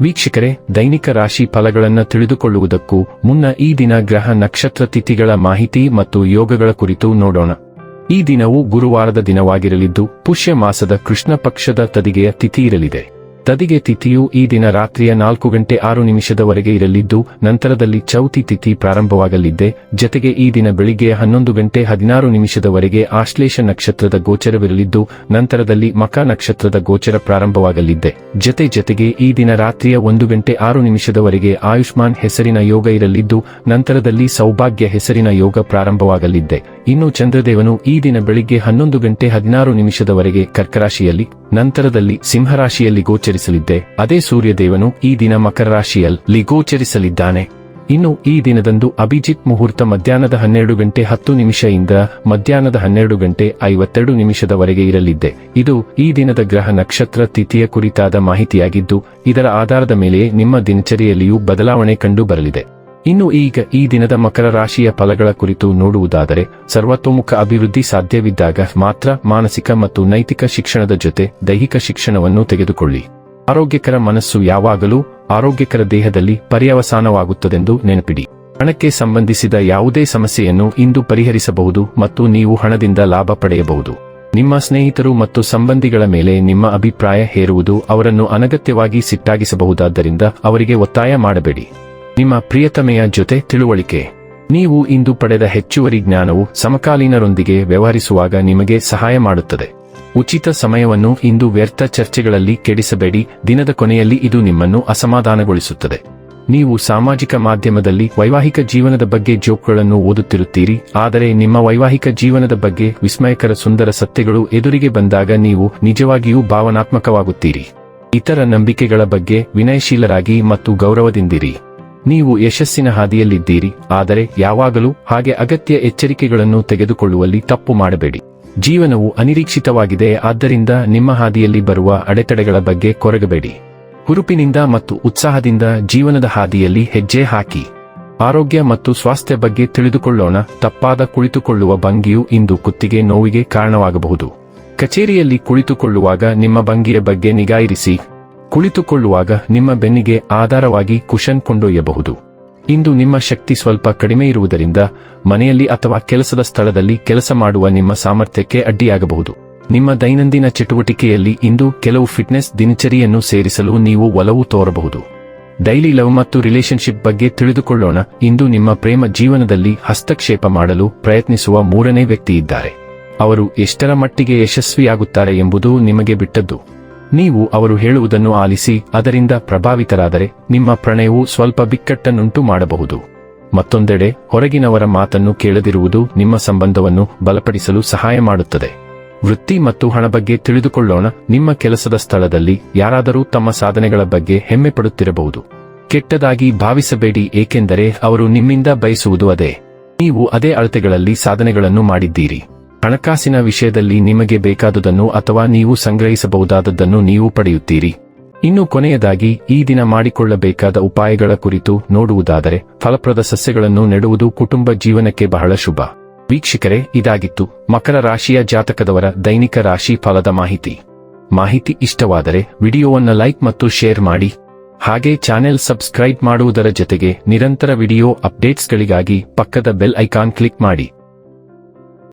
ವೀಕ್ಷಕರೇ, ದೈನಿಕ ರಾಶಿ ಫಲಗಳನ್ನು ತಿಳಿದುಕೊಳ್ಳುವುದಕ್ಕೂ ಮುನ್ನ ಈ ದಿನ ಗ್ರಹ ನಕ್ಷತ್ರ ತಿಥಿಗಳ ಮಾಹಿತಿ ಮತ್ತು ಯೋಗಗಳ ಕುರಿತು ನೋಡೋಣ. ಈ ದಿನವು ಗುರುವಾರದ ದಿನವಾಗಿರಲಿದ್ದು ಪುಷ್ಯ ಮಾಸದ ಕೃಷ್ಣ ಪಕ್ಷದ ತದಿಗೆಯ ತಿಥಿ ಇರಲಿದೆ. ತದಿಗೆ ತಿಥಿಯು ಈ ದಿನ ರಾತ್ರಿಯ ನಾಲ್ಕು ಗಂಟೆ ಆರು ನಿಮಿಷದವರೆಗೆ ಇರಲಿದ್ದು, ನಂತರದಲ್ಲಿ ಚೌತಿ ತಿಥಿ ಪ್ರಾರಂಭವಾಗಲಿದ್ದೆ. ಜತೆಗೆ ಈ ದಿನ ಬೆಳಿಗ್ಗೆ ಹನ್ನೊಂದು ಗಂಟೆ ಹದಿನಾರು ನಿಮಿಷದವರೆಗೆ ಆಶ್ಲೇಷ ನಕ್ಷತ್ರದ ಗೋಚರವಿರಲಿದ್ದು, ನಂತರದಲ್ಲಿ ಮಕ ನಕ್ಷತ್ರದ ಗೋಚರ ಪ್ರಾರಂಭವಾಗಲಿದ್ದೆ. ಜತೆ ಜತೆಗೆ ಈ ದಿನ ರಾತ್ರಿಯ ಒಂದು ಗಂಟೆ ಆರು ನಿಮಿಷದವರೆಗೆ ಆಯುಷ್ಮಾನ್ ಹೆಸರಿನ ಯೋಗ ಇರಲಿದ್ದು, ನಂತರದಲ್ಲಿ ಸೌಭಾಗ್ಯ ಹೆಸರಿನ ಯೋಗ ಪ್ರಾರಂಭವಾಗಲಿದ್ದೆ. ಇನ್ನು ಚಂದ್ರದೇವನು ಈ ದಿನ ಬೆಳಿಗ್ಗೆ ಹನ್ನೊಂದು ಗಂಟೆ ಹದಿನಾರು ನಿಮಿಷದವರೆಗೆ ಕರ್ಕರಾಶಿಯಲ್ಲಿ, ನಂತರದಲ್ಲಿ ಸಿಂಹರಾಶಿಯಲ್ಲಿ ಗೋಚರಿಸಲಿದ್ದೆ. ಅದೇ ಸೂರ್ಯದೇವನು ಈ ದಿನ ಮಕರ ರಾಶಿಯಲ್ಲಿ ಗೋಚರಿಸಲಿದ್ದಾನೆ. ಇನ್ನು ಈ ದಿನದಂದು ಅಭಿಜಿತ್ ಮುಹೂರ್ತ ಮಧ್ಯಾಹ್ನದ ಹನ್ನೆರಡು ಗಂಟೆ ಹತ್ತು ನಿಮಿಷದಿಂದ ಮಧ್ಯಾಹ್ನದ ಹನ್ನೆರಡು ಗಂಟೆ ಐವತ್ತೆರಡು ನಿಮಿಷದವರೆಗೆ ಇರಲಿದ್ದೆ. ಇದು ಈ ದಿನದ ಗ್ರಹ ನಕ್ಷತ್ರ ತಿಥಿಯ ಕುರಿತಾದ ಮಾಹಿತಿಯಾಗಿದ್ದು, ಇದರ ಆಧಾರದ ಮೇಲೆಯೇ ನಿಮ್ಮ ದಿನಚರಿಯಲ್ಲಿಯೂ ಬದಲಾವಣೆ ಕಂಡು ಬರಲಿದೆ. ಇನ್ನು ಈಗ ಈ ದಿನದ ಮಕರ ರಾಶಿಯ ಫಲಗಳ ಕುರಿತು ನೋಡುವುದಾದರೆ, ಸರ್ವತೋಮುಖ ಅಭಿವೃದ್ಧಿ ಸಾಧ್ಯವಿದ್ದಾಗ ಮಾತ್ರ ಮಾನಸಿಕ ಮತ್ತು ನೈತಿಕ ಶಿಕ್ಷಣದ ಜೊತೆ ದೈಹಿಕ ಶಿಕ್ಷಣವನ್ನು ತೆಗೆದುಕೊಳ್ಳಿ. ಆರೋಗ್ಯಕರ ಮನಸ್ಸು ಯಾವಾಗಲೂ ಆರೋಗ್ಯಕರ ದೇಹದಲ್ಲಿ ಪರ್ಯವಸಾನವಾಗುತ್ತದೆಂದು ನೆನಪಿಡಿ. ಹಣಕ್ಕೆ ಸಂಬಂಧಿಸಿದ ಯಾವುದೇ ಸಮಸ್ಯೆಯನ್ನು ಇಂದು ಪರಿಹರಿಸಬಹುದು ಮತ್ತು ನೀವು ಹಣದಿಂದ ಲಾಭ ಪಡೆಯಬಹುದು. ನಿಮ್ಮ ಸ್ನೇಹಿತರು ಮತ್ತು ಸಂಬಂಧಿಗಳ ಮೇಲೆ ನಿಮ್ಮ ಅಭಿಪ್ರಾಯ ಹೇರುವುದು ಅವರನ್ನು ಅನಗತ್ಯವಾಗಿ ಸಿಟ್ಟಾಗಿಸಬಹುದಾದ್ದರಿಂದ ಅವರಿಗೆ ಒತ್ತಾಯ ಮಾಡಬೇಡಿ. ನಿಮ್ಮ ಪ್ರಿಯತಮೆಯ ಜೊತೆ ತಿಳುವಳಿಕೆ. ನೀವು ಇಂದು ಪಡೆದ ಹೆಚ್ಚುವರಿ ಜ್ಞಾನವು ಸಮಕಾಲೀನರೊಂದಿಗೆ ವ್ಯವಹರಿಸುವಾಗ ನಿಮಗೆ ಸಹಾಯ ಮಾಡುತ್ತದೆ. ಉಚಿತ ಸಮಯವನ್ನು ಇಂದು ವ್ಯರ್ಥ ಚರ್ಚೆಗಳಲ್ಲಿ ಕೆಡಿಸಬೇಡಿ, ದಿನದ ಕೊನೆಯಲ್ಲಿ ಇದು ನಿಮ್ಮನ್ನು ಅಸಮಾಧಾನಗೊಳಿಸುತ್ತದೆ. ನೀವು ಸಾಮಾಜಿಕ ಮಾಧ್ಯಮದಲ್ಲಿ ವೈವಾಹಿಕ ಜೀವನದ ಬಗ್ಗೆ ಜೋಕ್ಗಳನ್ನು ಓದುತ್ತಿರುತ್ತೀರಿ, ಆದರೆ ನಿಮ್ಮ ವೈವಾಹಿಕ ಜೀವನದ ಬಗ್ಗೆ ವಿಸ್ಮಯಕರ ಸುಂದರ ಸತ್ಯಗಳು ಎದುರಿಗೆ ಬಂದಾಗ ನೀವು ನಿಜವಾಗಿಯೂ ಭಾವನಾತ್ಮಕವಾಗುತ್ತೀರಿ. ಇತರ ನಂಬಿಕೆಗಳ ಬಗ್ಗೆ ವಿನಯಶೀಲರಾಗಿ ಮತ್ತು ಗೌರವದಿಂದಿರಿ. ನೀವು ಯಶಸ್ಸಿನ ಹಾದಿಯಲ್ಲಿದ್ದೀರಿ, ಆದರೆ ಯಾವಾಗಲೂ ಹಾಗೆ ಅಗತ್ಯ ಎಚ್ಚರಿಕೆಗಳನ್ನು ತೆಗೆದುಕೊಳ್ಳುವಲ್ಲಿ ತಪ್ಪು ಮಾಡಬೇಡಿ. ಜೀವನವು ಅನಿರೀಕ್ಷಿತವಾಗಿದೆ, ಆದ್ದರಿಂದ ನಿಮ್ಮ ಹಾದಿಯಲ್ಲಿ ಬರುವ ಅಡೆತಡೆಗಳ ಬಗ್ಗೆ ಕೊರಗಬೇಡಿ. ಹುರುಪಿನಿಂದ ಮತ್ತು ಉತ್ಸಾಹದಿಂದ ಜೀವನದ ಹಾದಿಯಲ್ಲಿ ಹೆಜ್ಜೆ ಹಾಕಿ. ಆರೋಗ್ಯ ಮತ್ತು ಸ್ವಾಸ್ಥ್ಯ ಬಗ್ಗೆ ತಿಳಿದುಕೊಳ್ಳೋಣ, ತಪ್ಪಾದ ಕುಳಿತುಕೊಳ್ಳುವ ಭಂಗಿಯು ಇಂದು ಕುತ್ತಿಗೆ ನೋವಿಗೆ ಕಾರಣವಾಗಬಹುದು. ಕಚೇರಿಯಲ್ಲಿ ಕುಳಿತುಕೊಳ್ಳುವಾಗ ನಿಮ್ಮ ಭಂಗಿಯ ಬಗ್ಗೆ ನಿಗಾಯಿರಿಸಿ. ಕುಳಿತುಕೊಳ್ಳುವಾಗ ನಿಮ್ಮ ಬೆನ್ನಿಗೆ ಆಧಾರವಾಗಿ ಕುಶನ್ ಕೊಂಡೊಯ್ಯಬಹುದು. ಇಂದು ನಿಮ್ಮ ಶಕ್ತಿ ಸ್ವಲ್ಪ ಕಡಿಮೆ ಇರುವುದರಿಂದ ಮನೆಯಲ್ಲಿ ಅಥವಾ ಕೆಲಸದ ಸ್ಥಳದಲ್ಲಿ ಕೆಲಸ ಮಾಡುವ ನಿಮ್ಮ ಸಾಮರ್ಥ್ಯಕ್ಕೆ ಅಡ್ಡಿಯಾಗಬಹುದು. ನಿಮ್ಮ ದೈನಂದಿನ ಚಟುವಟಿಕೆಯಲ್ಲಿ ಇಂದು ಕೆಲವು ಫಿಟ್ನೆಸ್ ದಿನಚರಿಯನ್ನು ಸೇರಿಸಲು ನೀವು ಒಲವು ತೋರಬಹುದು. ಡೈಲಿ ಲವ್ ಮತ್ತು ರಿಲೇಶನ್ಶಿಪ್ ಬಗ್ಗೆ ತಿಳಿದುಕೊಳ್ಳೋಣ. ಇಂದು ನಿಮ್ಮ ಪ್ರೇಮ ಜೀವನದಲ್ಲಿ ಹಸ್ತಕ್ಷೇಪ ಮಾಡಲು ಪ್ರಯತ್ನಿಸುವ ಮೂರನೇ ವ್ಯಕ್ತಿ ಇದ್ದಾರೆ ಅವರು ಎಷ್ಟರ ಮಟ್ಟಿಗೆ ಯಶಸ್ವಿಯಾಗುತ್ತಾರೆ ಎಂಬುದು ನಿಮಗೆ ಬಿಟ್ಟದ್ದು. ನೀವು ಅವರು ಹೇಳುವುದನ್ನು ಆಲಿಸಿ, ಅದರಿಂದ ಪ್ರಭಾವಿತರಾದರೆ ನಿಮ್ಮ ಪ್ರಣಯವು ಸ್ವಲ್ಪ ಬಿಕ್ಕಟ್ಟನ್ನುಂಟು ಮಾಡಬಹುದು. ಮತ್ತೊಂದೆಡೆ, ಹೊರಗಿನವರ ಮಾತನ್ನು ಕೇಳದಿರುವುದು ನಿಮ್ಮ ಸಂಬಂಧವನ್ನು ಬಲಪಡಿಸಲು ಸಹಾಯ ಮಾಡುತ್ತದೆ. ವೃತ್ತಿ ಮತ್ತು ಹಣ ಬಗ್ಗೆ ತಿಳಿದುಕೊಳ್ಳೋಣ, ನಿಮ್ಮ ಕೆಲಸದ ಸ್ಥಳದಲ್ಲಿ ಯಾರಾದರೂ ತಮ್ಮ ಸಾಧನೆಗಳ ಬಗ್ಗೆ ಹೆಮ್ಮೆ ಪಡುತ್ತಿರಬಹುದು. ಕೆಟ್ಟದಾಗಿ ಭಾವಿಸಬೇಡಿ, ಏಕೆಂದರೆ ಅವರು ನಿಮ್ಮಿಂದ ಬಯಸುವುದು ಅದೇ. ನೀವು ಅದೇ ಅಳತೆಗಳಲ್ಲಿ ಸಾಧನೆಗಳನ್ನು ಮಾಡಿದ್ದೀರಿ. ಹಣಕಾಸಿನ ವಿಷಯದಲ್ಲಿ ನಿಮಗೆ ಬೇಕಾದುದನ್ನು ಅಥವಾ ನೀವು ಸಂಗ್ರಹಿಸಬಹುದಾದದ್ದನ್ನು ನೀವು ಪಡೆಯುತ್ತೀರಿ. ಇನ್ನು ಕೊನೆಯದಾಗಿ, ಈ ದಿನ ಮಾಡಿಕೊಳ್ಳಬೇಕಾದ ಉಪಾಯಗಳ ಕುರಿತು ನೋಡುವುದಾದರೆ, ಫಲಪ್ರದ ಸಸ್ಯಗಳನ್ನು ನೆಡುವುದು ಕುಟುಂಬ ಜೀವನಕ್ಕೆ ಬಹಳ ಶುಭ. ವೀಕ್ಷಕರೇ, ಇದಾಗಿತ್ತು. ಮಕರ ರಾಶಿಯ ಜಾತಕದವರ ದೈನಿಕ ರಾಶಿ ಫಲದ ಮಾಹಿತಿ. ಮಾಹಿತಿ ಇಷ್ಟವಾದರೆ, ವಿಡಿಯೋವನ್ನು ಲೈಕ್ ಮತ್ತು ಶೇರ್ ಮಾಡಿ. ಹಾಗೆ ಚಾನೆಲ್ ಸಬ್ಸ್ಕ್ರೈಬ್ ಮಾಡುವುದರ ಜೊತೆಗೆ, ನಿರಂತರ ವಿಡಿಯೋ ಅಪ್ಡೇಟ್ಸ್ಗಳಿಗಾಗಿ ಪಕ್ಕದ ಬೆಲ್ ಐಕಾನ್ ಕ್ಲಿಕ್ ಮಾಡಿ.